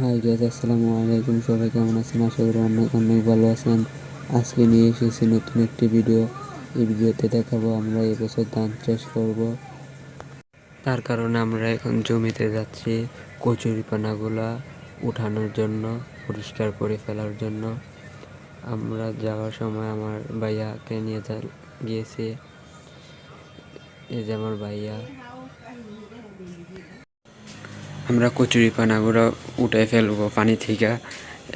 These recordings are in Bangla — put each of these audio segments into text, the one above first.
হাই গাইজ আসসালামু আলাইকুম সবাই কেমন আছেন? আশা করি অনেক অনেক ভালো আছেন। আজকে নিয়ে এসেছি নতুন একটি ভিডিও এই ভিডিওতে দেখাবো আমরা এবছর ধান চাষ করব। তার কারণে আমরা এখন জমিতে যাচ্ছি কচুরিপানাগুলা উঠানোর জন্য, পরিষ্কার করে ফেলার জন্য। আমরা যাওয়ার সময় আমার ভাইয়াকে নিয়ে গিয়েছি। এই যে আমার ভাইয়া। আমরা কচুরি পানাগুলো উঠে ফেলব পানি থেকে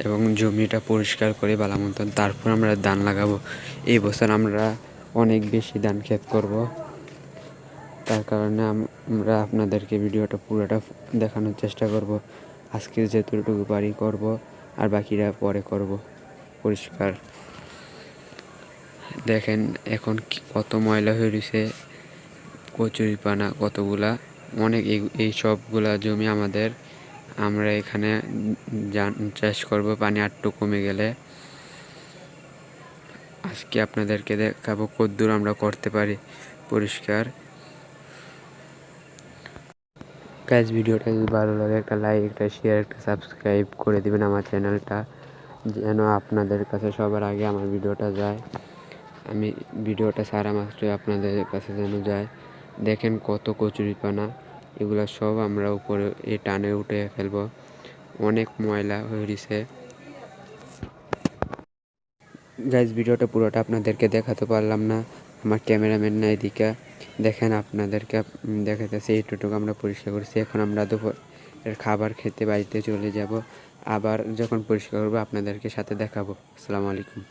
এবং জমিটা পরিষ্কার করে ভালো মতন তারপর আমরা ধান লাগাবো। এই বছর আমরা অনেক বেশি ধান ক্ষেত করব। তার কারণে আমরা আপনাদেরকে ভিডিওটা পুরোটা দেখানোর চেষ্টা করব। আজকে যেতটুকু পারি করব আর বাকিরা পরে করব পরিষ্কার। দেখেন এখন কত ময়লা হয়ে রয়েছে। কচুরি পানা কতগুলা। অনেক এই সবগুলা জমি আমাদের, আমরা এখানে চাষ করব, পানি আটটু কমে গেলে। আজকে আপনাদেরকে দেখাবো কদ্দূর আমরা করতে পারি পরিষ্কার। গাইজ ভিডিওটা যদি ভালো লাগে, একটা লাইক একটা শেয়ার একটা সাবস্ক্রাইব করে দিবেন আমার চ্যানেলটা যেন আপনাদের কাছে সবার আগে আমার ভিডিওটা যায়। আমি ভিডিওটা সারা মাত্রই আপনাদের কাছে যেন যায়। দেখেন কত কচুরিপানা, এগুলো সব আমরা উপরে এই টানে উঠে ফেলব। অনেক ময়লা হয়ে রয়েছে গাইজ ভিডিওটা পুরোটা আপনাদেরকে দেখাতে পারলাম না। আমার ক্যামেরাম্যান না এদিকে। দেখেন আপনাদেরকে দেখাতেছে এইটুকু আমরা পরিষ্কার করছি। এখন আমরা দুপুর এর খাবার খেতে বাড়িতে চলে যাব। আবার যখন পরিষ্কার করব, আপনাদেরকে সাথে দেখাবো। আসসালামু আলাইকুম।